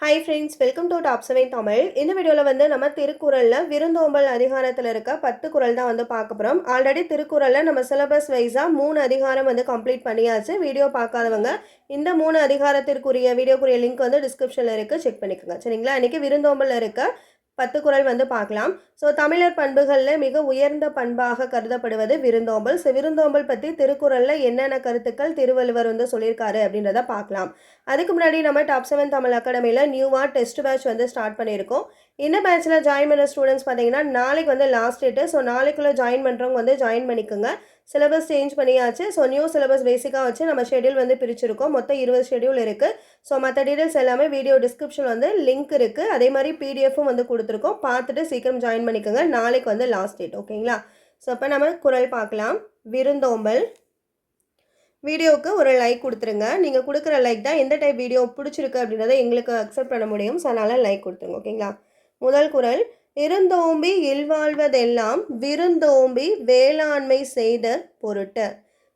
Hi friends welcome to top seven Tamil இந்த வீடியோவில் வந்து நம்ம திருக்குறளில் விருந்தோம்பல் அதிகாரத்தில் இருக்க பத்து குறள் தான் வந்து பார்க்க போகிறோம் ஆல்ரெடி திருக்குறளில் நம்ம சிலபஸ் வைஸாக மூணு அதிகாரம் வந்து கம்ப்ளீட் பண்ணியாச்சு. வீடியோ பார்க்காதவங்க இந்த மூணு அதிகாரத்திற்குரிய வீடியோக்குரிய லிங்க் வந்து டிஸ்கிரிப்ஷனில் இருக்குது செக் பண்ணிக்கோங்க. சரிங்களா? இன்றைக்கி விருந்தோம்பலில் இருக்க பத்து குறள் வந்து பார்க்கலாம். ஸோ தமிழர் பண்புகளில் மிக உயர்ந்த பண்பாக கருதப்படுவது விருந்தோம்பல். ஸோ விருந்தோம்பல் பற்றி திருக்குறளில் என்னென்ன கருத்துக்கள் திருவள்ளுவர் வந்து சொல்லியிருக்காரு அப்படின்றத பார்க்கலாம். அதுக்கு முன்னாடி நம்ம டாப் செவன் தமிழ் அகாடமியில் நியூவாக டெஸ்ட் பேட்ச் வந்து ஸ்டார்ட் பண்ணியிருக்கோம். இந்த பேட்ச்சில் ஜாயின் பண்ண ஸ்டூடெண்ட்ஸ் பார்த்தீங்கன்னா நாளைக்கு வந்து லாஸ்ட் டேட்டு ஸோ நாளைக்குள்ளே ஜாயின் பண்ணுறவங்க வந்து ஜாயின் பண்ணிக்கோங்க. சிலபஸ் சேஞ்ச் பண்ணியாச்சு. ஸோ நியூ சிலபஸ் பேசிக்காக வச்சு நம்ம ஷெடியூல் வந்து பிரிச்சிருக்கோம். மொத்தம் இருபது ஷெடியூல் இருக்குது ஸோ மற்ற டீட்டெயில்ஸ் எல்லாமே வீடியோ டிஸ்கிரிப்ஷன் வந்து லிங்க் இருக்குது அதே மாதிரி பிடிஎஃப்பும் வந்து கொடுத்துருக்கோம். பார்த்துட்டு சீக்கிரம் ஜாயின் பண்ணிக்கோங்க. நாளைக்கு வந்து லாஸ்ட் டேட் ஓகேங்களா ஸோ அப்போ நம்ம குரல் பார்க்கலாம். விருந்தோம்பல். வீடியோவுக்கு ஒரு லைக் கொடுத்துருங்க. நீங்கள் கொடுக்குற லைக் தான் எந்த டைப் வீடியோ பிடிச்சிருக்கு அப்படின்றத எங்களுக்கு அக்செப்ட் பண்ண முடியும். ஸோ அதனால் லைக் கொடுத்துருங்க ஓகேங்களா முதல் குரல். இருந்தோம்பி இல்வாழ்வதெல்லாம் விருந்தோம்பி வேளாண்மை செய்த பொருட்டு.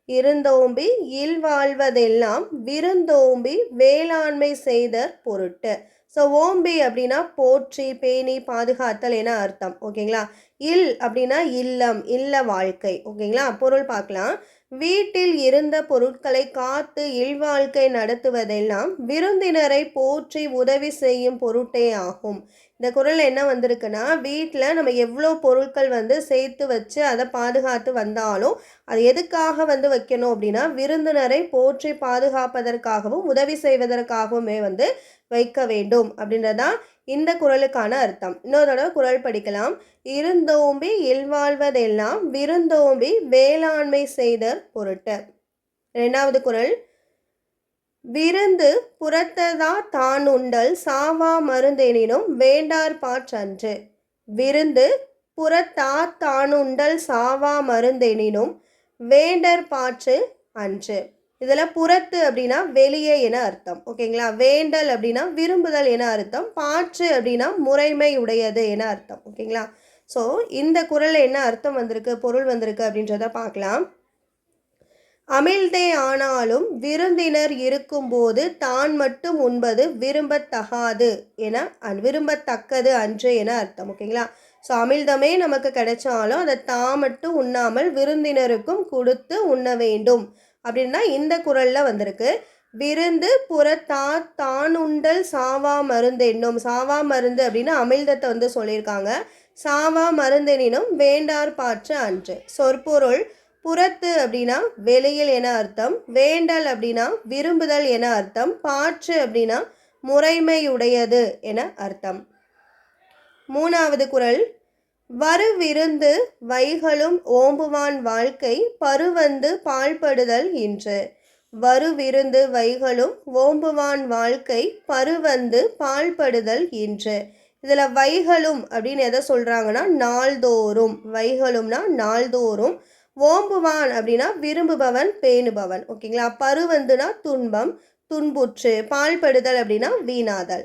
இருந்தோம்பி இல்வாழ்வதெல்லாம் விருந்தோம்பி வேளாண்மை செய்த பொருட்டு. ஸோ ஓம்பி அப்படின்னா போற்றி பேணி பாதுகாத்தல் என அர்த்தம். ஓகேங்களா இல் அப்படின்னா இல்லம் இல்ல வாழ்க்கை. ஓகேங்களா பொருள் பார்க்கலாம். வீட்டில் இருந்த பொருட்களை காத்து இல்வாழ்க்கை நடத்துவதெல்லாம் விருந்தினரை போற்றி உதவி செய்யும் பொருட்டே ஆகும். இந்த குரல் என்ன வந்திருக்குன்னா வீட்டில் நம்ம எவ்வளோ பொருட்கள் வந்து சேர்த்து வச்சு அதை பாதுகாத்து வந்தாலும் அது எதுக்காக வந்து வைக்கணும் அப்படின்னா விருந்தினரை போற்றி பாதுகாப்பதற்காகவும் உதவி செய்வதற்காகவுமே வந்து வைக்க வேண்டும் அப்படின்றதான் இந்த குரலுக்கான அர்த்தம். இன்னொரு தடவை குரல் படிக்கலாம். இருந்தோம்பி இல்வாழ்வதெல்லாம் விருந்தோம்பி வேளாண்மை செய்த பொருட்டு. ரெண்டாவது குரல் விருந்து புறத்ததா தான் உண்டல் சாவா மருந்தெனினும் வேண்டார் பாற்றன்று. விருந்து புறத்தா தானுண்டல் சாவா மருந்தெனினும் வேண்டர் பாற்று அன்று. இதில் புறத்து அப்படின்னா வெளியே என அர்த்தம். ஓகேங்களா? வேண்டல் அப்படின்னா விரும்புதல் என அர்த்தம். பாற்று அப்படின்னா முறைமை உடையது என அர்த்தம். ஓகேங்களா? ஸோ இந்த குரலில் என்ன அர்த்தம் வந்திருக்கு பொருள் வந்திருக்கு அப்படின்றத பார்க்கலாம். அமிழ்தே ஆனாலும் விருந்தினர் இருக்கும்போது தான் மட்டும் உண்பது விரும்பத்தகாது என விரும்பத்தக்கது அன்று என அர்த்தம். ஓகேங்களா? ஸோ அமிழ்தமே நமக்கு கிடைச்சாலும் அதை தான் மட்டும் உண்ணாமல் விருந்தினருக்கும் கொடுத்து உண்ண வேண்டும். அப்படின்னா இந்த குரலில் வந்திருக்கு. விருந்து புறத்தா தானுண்டல் சாவா மருந்து என்னும். சாவா மருந்து அப்படின்னு அமிழ்தத்தை வந்து சொல்லியிருக்காங்க. சாவா மருந்தெனினும் வேண்டார் பாற்று அன்று. சொற்பொருள் புறத்து அப்படின்னா வெளியில் என அர்த்தம். வேண்டல் அப்படின்னா விரும்புதல் என அர்த்தம். பாற்று அப்படின்னா முறைமையுடையது என அர்த்தம். மூணாவது குரல் வருவிருந்து வைகளும் ஓம்புவான் வாழ்க்கை பருவந்து பாழ்படுதல் இன்று. வருவிருந்து வைகளும் ஓம்புவான் வாழ்க்கை பருவந்து பாழ்படுதல் இன்று. இதில் வைகளும் அப்படின்னு எதை சொல்கிறாங்கன்னா நாள்தோறும். வைகளும்னா நாள்தோறும். ஓம்புவான் அப்படின்னா விரும்புபவன் பேணுபவன். ஓகேங்களா? பருவந்துனா துன்பம் துன்புற்று. பாழ்படுதல் அப்படின்னா வீணாதல்.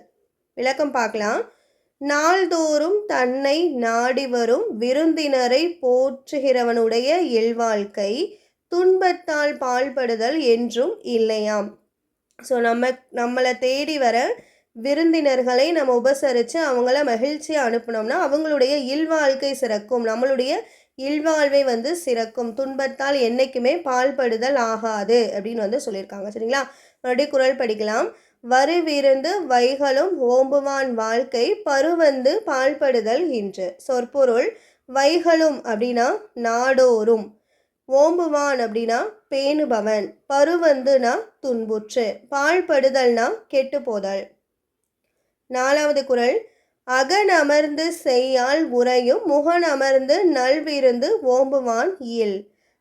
விளக்கம் பார்க்கலாம். நாள்தோறும் தன்னை நாடி வரும் விருந்தினரை போற்றுகிறவனுடைய இல்வாழ்க்கை துன்பத்தால் பாழ்படுதல் என்றும் இல்லையாம். ஸோ நம்ம நம்மளை தேடி வர விருந்தினர்களை நம்ம உபசரித்து அவங்கள மகிழ்ச்சியாக அனுப்பினோம்னா அவங்களுடைய இல்வாழ்க்கை சிறக்கும். நம்மளுடைய இல்வாழ்வை வந்து சிறக்கும். துன்பத்தால் என்றைக்குமே பால்படுதல் ஆகாது அப்படின்னு வந்து சொல்லியிருக்காங்க. சரிங்களா? மறுபடியும் குரல் படிக்கலாம். வருவிருந்து வைகளும் ஓம்புவான் வாழ்க்கை பருவந்து பால்படுதல் இன்று. சொற்பொருள் வைகளும் அப்படின்னா நாடோறும். ஓம்புவான் அப்படின்னா பேணுபவன். பருவந்துனா துன்புற்று. பாழ்படுதல்னா கெட்டு போதல் நாலாவது குரல் அகன் அமர்ந்து செய்யால் உரையும் முகன் அமர்ந்து நல்விருந்து ஓம்புவான் இயல்.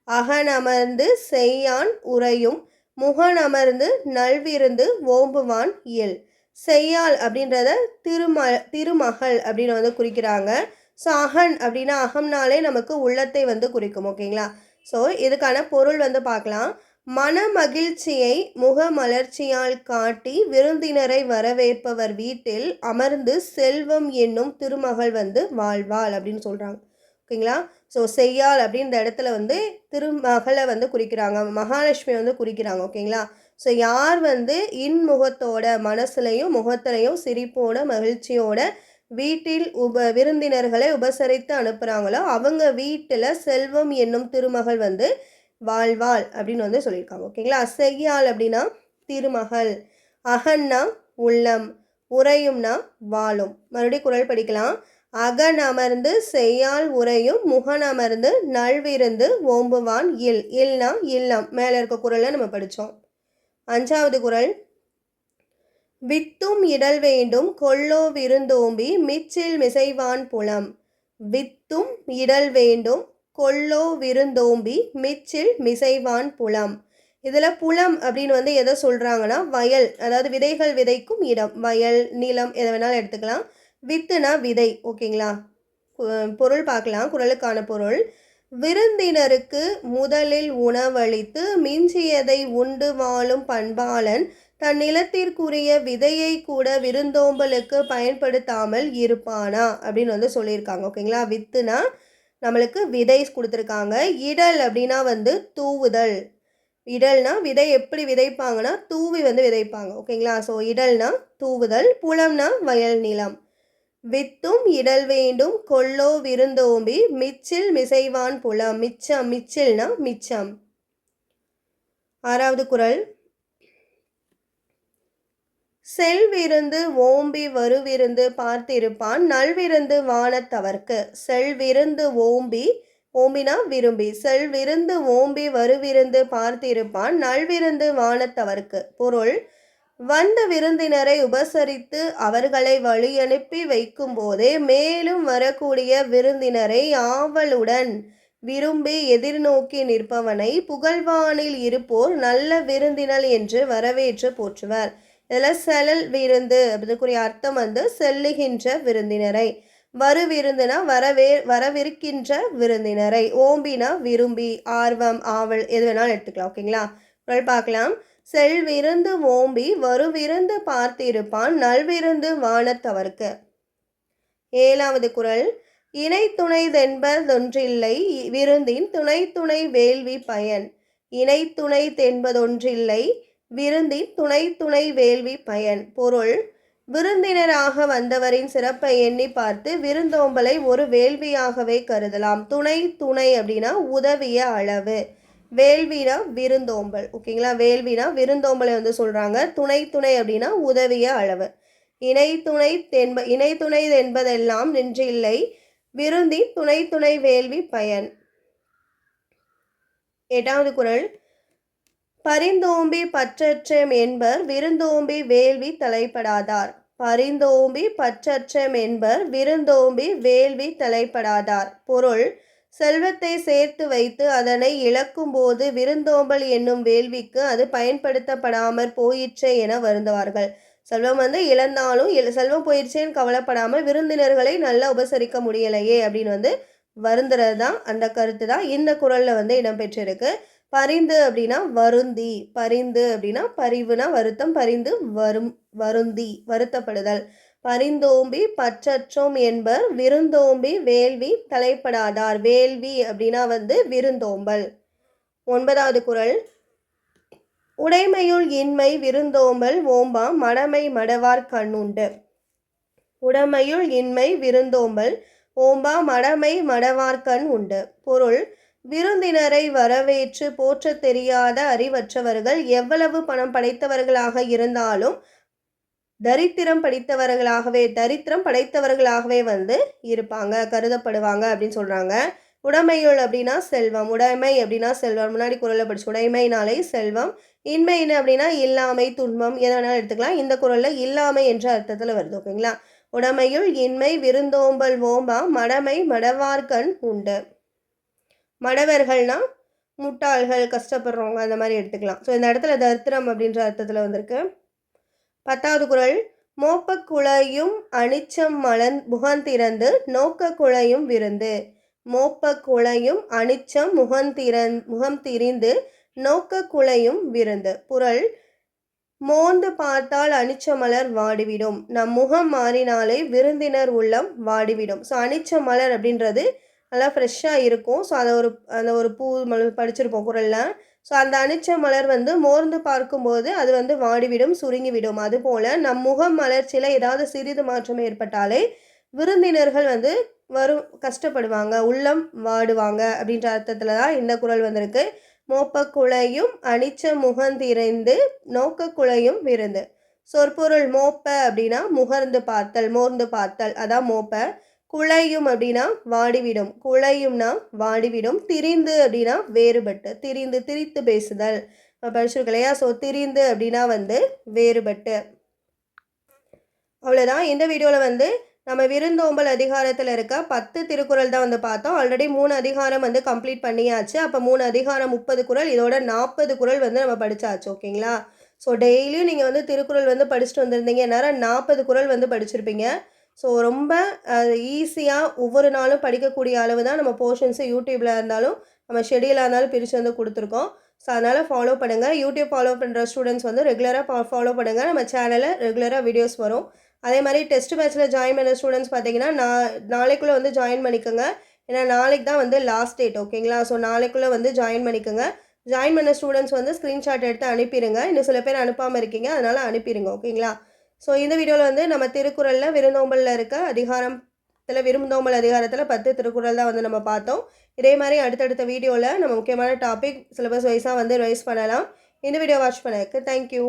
அகன் அமர்ந்து செய்யான் உரையும் முகன் அமர்ந்து நல்விருந்து ஓம்புவான் இயல். செய்யாள் அப்படின்றத திரும திருமகள் அப்படின்னு வந்து குறிக்கிறாங்க. ஸோ அகன் அப்படின்னா அகம்னாலே நமக்கு உள்ளத்தை வந்து குறிக்கும் ஓகேங்களா? ஸோ இதுக்கான பொருள் வந்து பார்க்கலாம். மன மகிழ்ச்சியை முக மலர்ச்சியால் காட்டி விருந்தினரை வரவேற்பவர் வீட்டில் அமர்ந்து செல்வம் என்னும் திருமகள் வந்து வாழ்வாள் அப்படின்னு சொல்கிறாங்க ஓகேங்களா? ஸோ செய்யாள் அப்படின்ற இடத்துல வந்து திருமகளை வந்து குறிக்கிறாங்க. மகாலட்சுமி வந்து குறிக்கிறாங்க ஓகேங்களா? ஸோ யார் வந்து இன்முகத்தோட மனசுலையும் முகத்திலையும் சிரிப்போட மகிழ்ச்சியோட வீட்டில் உப விருந்தினர்களை உபசரித்து அனுப்புகிறாங்களோ அவங்க வீட்டில் செல்வம் என்னும் திருமகள் வந்து வாழ்வாள் அப்படின்னு வந்து சொல்லியிருக்காங்க ஓகேங்களா? செய்யாள் அப்படின்னா திருமகள் அகன்னா உள்ளம் உறையும்னா வாழும். மறுபடியும் குரல் படிக்கலாம். அகனமர்ந்து செய்யால் உரையும் முகனமர்ந்து நல்விருந்து ஓம்புவான் இல். இல்னா இல்லம். மேலே இருக்க குரலை நம்ம படித்தோம் அஞ்சாவது குரல். வித்தும் இடல் வேண்டும் கொல்லோ விருந்தோம்பி மிச்சில் மிசைவான் புலம். வித்தும் இடல் வேண்டும் கொல்லோ விருந்தோம்பி மிச்சில் மிசைவான் புலம். இதில் புலம் அப்படின்னு வந்து எதை சொல்கிறாங்கன்னா வயல். அதாவது விதைகள் விதைக்கும் இடம். வயல் நிலம் எதை வேணாலும் எடுத்துக்கலாம். வித்துனா விதை ஓகேங்களா? பொருள் பார்க்கலாம். குரலுக்கான பொருள். விருந்தினருக்கு முதலில் உணவளித்து மிஞ்சியதை உண்டு வாழும் பண்பாளன் தன் நிலத்திற்குரிய விதையை கூட விருந்தோம்பலுக்கு பயன்படுத்தாமல் இருப்பானா? அப்படின்னு வந்து சொல்லியிருக்காங்க ஓகேங்களா? வித்துனா நம்மளுக்கு விதை கொடுத்துருக்காங்க. இடல் அப்படின்னா வந்து தூவுதல். இடல்னா விதை எப்படி விதைப்பாங்கன்னா தூவி வந்து விதைப்பாங்க ஓகேங்களா? ஸோ இடல்னா தூவுதல் புலம்னா வயல் நிலம். வித்தும் இடல் வேண்டும் கொல்லோ விருந்தோம்பி மிச்சில் மிசைவான் புலம். மிச்சம் மிச்சில்னா மிச்சம். ஆறாவது குரல். செல்விருந்து ஓம்பி வருவிருந்து பார்த்திருப்பான். நல்விருந்து வானத்தவர்க்கு செல்விருந்து ஓம்பி ஓம்பினா விரும்பி. செல்விருந்து ஓம்பி வருவிருந்து பார்த்திருப்பான். நல்விருந்து வானத்தவர்க்கு பொருள் வந்த விருந்தினரை உபசரித்து அவர்களை வழியனுப்பி வைக்கும் போதே மேலும் வரக்கூடிய விருந்தினரை ஆவலுடன் விரும்பி எதிர்நோக்கி நிற்பவனை புகழ்வானில் இருப்போர் நல்ல விருந்தினல் என்று வரவேற்று போற்றுவர். இதில் செலல் விருந்து அப்படிக்குரிய அர்த்தம் வந்து செல்லுகின்ற விருந்தினரை வரு விருந்துனா வரவே வரவிருக்கின்ற விருந்தினரை ஓம்பினா விரும்பி ஆர்வம் ஆவல் எது வேணாலும் எடுத்துக்கலாம் ஓகேங்களா? குரல் பார்க்கலாம். செல்விருந்து ஓம்பி வருவிருந்து பார்த்திருப்பான் நல்விருந்து வானத்தவர்க்கு. ஏழாவது குரல். இணை துணைதென்பதொன்றில்லை விருந்தின் துணை துணை வேள்வி பயன். இணை துணை தென்பதொன்றில்லை விருந்தின் துணை துணை வேள்வி பயன். பொருள். விருந்தினராக வந்தவரின் சிறப்பை எண்ணி பார்த்து விருந்தோம்பலை ஒரு வேள்வியாகவே கருதலாம். துணை துணை அப்படின்னா உதவிய அளவு. வேள்வினா விருந்தோம்பல். ஓகேங்களா வேள்வினா விருந்தோம்பலை வந்து சொல்கிறாங்க துணை துணை அப்படின்னா உதவிய அளவு. இணை துணை தென்ப இணை துணை என்பதெல்லாம் நின்றில்லை. விருந்தி துணை துணை வேள்வி பயன். எட்டாவது குரல். பரிந்தோம்பி பற்றற்றம் என்பர் விருந்தோம்பி வேள்வி தலைப்படாதார். பரிந்தோம்பி பற்றற்றம் என்பர் விருந்தோம்பி வேள்வி தலைப்படாதார். பொருள் செல்வத்தை சேர்த்து வைத்து அதனை இழக்கும்போது விருந்தோம்பல் என்னும் வேள்விக்கு அது பயன்படுத்தப்படாமற் போயிற்றே என வருந்துவார்கள். செல்வம் வந்து இழந்தாலும் செல்வம் போயிடுச்சேன்னு கவலைப்படாமல் விருந்தினர்களை நல்லா உபசரிக்க முடியலையே அப்படின்னு வந்து வருந்துறது தான் அந்த கருத்து தான் இந்த குரலில் வந்து இடம்பெற்றிருக்கு. பரிந்து அப்படின்னா வருந்தி பரிந்து அப்படின்னா பரிவுனா வருத்தம் பரிந்து வரும் வருந்தி வருத்தப்படுதல். பரிந்தோம்பி பற்றற்றோம் என்பர் விருந்தோம்பி வேள்வி தலைப்படாதார். வேள்வி அப்படின்னா வந்து விருந்தோம்பல். ஒன்பதாவது குரல். உடைமையுள் இன்மை விருந்தோம்பல் ஓம்பா மடமை மடவார் கண்ணுண்டு. உடைமையுள் இன்மை விருந்தோம்பல் ஓம்பா மடமை மடவார்கண் உண்டு பொருள் விருந்தினரை வரவேற்று போற்ற தெரியாத அறிவற்றவர்கள் எவ்வளவு பணம் படைத்தவர்களாக இருந்தாலும் தரித்திரம் படித்தவர்களாகவே தரித்திரம் படைத்தவர்களாகவே வந்து இருப்பாங்க கருதப்படுவாங்க அப்படின்னு சொல்கிறாங்க உடைமையுள் அப்படின்னா செல்வம் உடைமை அப்படின்னா செல்வம். முன்னாடி குரலை படிச்சு உடைமைனாலே செல்வம். இன்மைன்னு அப்படின்னா இல்லாமை துன்பம் எதை வேணாலும் எடுத்துக்கலாம். இந்த குரலில் இல்லாமை என்ற அர்த்தத்தில் வருது ஓகேங்களா? உடைமையுள் இன்மை விருந்தோம்பல் ஓம்பா மடமை மடவார்கண் உண்டு. மடவர்கள்னா முட்டாள்கள் கஷ்டப்படுறவங்க அந்த மாதிரி எடுத்துக்கலாம். ஸோ இந்த இடத்துல தரித்திரம் அப்படின்ற அர்த்தத்தில் வந்திருக்கு. பத்தாவது குரல் மோப்ப குழையும் அனிச்சம் மலன் முகந்திறந்து நோக்க குழையும் விருந்து. மோப்ப குழையும் அனிச்சம் முகந்திறன் முகம் திரிந்து நோக்க குழையும் விருந்து. புரள் மோந்து பார்த்தால் அனிச்ச மலர் வாடிவிடும். நம் முகம் மாறினாலே விருந்தினர் உள்ளம் வாடிவிடும். ஸோ அனிச்ச மலர் அப்படின்றது நல்லா ஃப்ரெஷ்ஷாக இருக்கும். ஸோ அதை ஒரு அந்த ஒரு பூ படிச்சிருப்போம் குரலில். ஸோ அந்த அனிச்ச மலர் வந்து மோர்ந்து பார்க்கும்போது அது வந்து வாடிவிடும் சுருங்கிவிடும். அதுபோல் நம் முகம் மலர்ச்சியில் ஏதாவது சிறிது மாற்றம் ஏற்பட்டாலே விருந்தினர்கள் வந்து வரும் கஷ்டப்படுவாங்க. உள்ளம் வாடுவாங்க அப்படின்ற அர்த்தத்தில் தான் இந்த குரல் வந்திருக்கு. மோப்பக்குலையும் அனிச்ச முகந்திரைந்து நோக்கக்குழையும் விருந்து. சொற்பொருள் மோப்ப அப்படின்னா முகர்ந்து பார்த்தல் மோர்ந்து பார்த்தல். அதான் மோப்ப. குழையும் அப்படின்னா வாடிவிடும். குழையும்னா வாடிவிடும். திரிந்து அப்படின்னா வேறுபட்டு. திரிந்து திரித்து பேசுதல். படிச்சிருக்க இல்லையா? ஸோ திரிந்து அப்படின்னா வந்து வேறுபட்டு. அவ்வளோதான் இந்த வீடியோவில் வந்து நம்ம விருந்தோம்பல் அதிகாரத்தில் இருக்க பத்து திருக்குறள் தான் வந்து பார்த்தோம். ஆல்ரெடி மூணு அதிகாரம் வந்து கம்ப்ளீட் பண்ணியாச்சு. அப்போ மூணு அதிகாரம் முப்பது குறள் இதோட நாற்பது குறள் வந்து நம்ம படித்தாச்சு ஓகேங்களா ஸோ டெய்லியும் நீங்கள் வந்து திருக்குறள் வந்து படிச்சுட்டு வந்திருந்தீங்க. நேரம் நாற்பது குறள் வந்து படிச்சிருப்பீங்க. ஸோ ரொம்ப ஈஸியாக ஒவ்வொரு நாளும் படிக்கக்கூடிய அளவு தான் நம்ம போர்ஷன்ஸு யூடியூப்பில் இருந்தாலும் நம்ம ஷெடியூலாக இருந்தாலும் பிரித்து வந்து கொடுத்துருக்கோம். ஸோ அதனால் ஃபாலோ பண்ணுங்கள் யூடியூப் ஃபாலோ பண்ணுற ஸ்டூடெண்ட்ஸ் வந்து ரெகுலராக ஃபாலோ பண்ணுங்கள் நம்ம சேனலில் ரெகுலராக வீடியோஸ் வரும். அதே மாதிரி டெஸ்ட் பேட்சில் ஜாயின் பண்ண ஸ்டூடெண்ட்ஸ் பார்த்தீங்கன்னா நான் நாளைக்குள்ளே வந்து ஜாயின் பண்ணிக்கோங்க. ஏன்னா நாளைக்கு தான் வந்து லாஸ்ட் டேட் ஓகேங்களா ஸோ நாளைக்குள்ளே வந்து ஜாயின் பண்ணிக்கோங்க. ஜாயின் பண்ண ஸ்டூடெண்ட்ஸ் வந்து ஸ்க்ரீன்ஷாட் எடுத்து அனுப்பிடுங்க இன்னும் சில பேர் அனுப்பாமல் இருக்கீங்க. அதனால் அனுப்பிடுங்க ஓகேங்களா ஸோ இந்த வீடியோவில் வந்து நம்ம திருக்குறளில் விருந்தோம்பலில் இருக்க அதிகாரத்தில் விருந்தோம்பல் அதிகாரத்தில் பத்து திருக்குறள் தான் வந்து நம்ம பார்த்தோம். இதே மாதிரி அடுத்தடுத்த வீடியோவில் நம்ம முக்கியமான டாபிக் சிலபஸ் வைஸாக வந்து ரைஸ் பண்ணலாம். இந்த வீடியோ வாட்ச் பண்ணதுக்கு தேங்க்யூ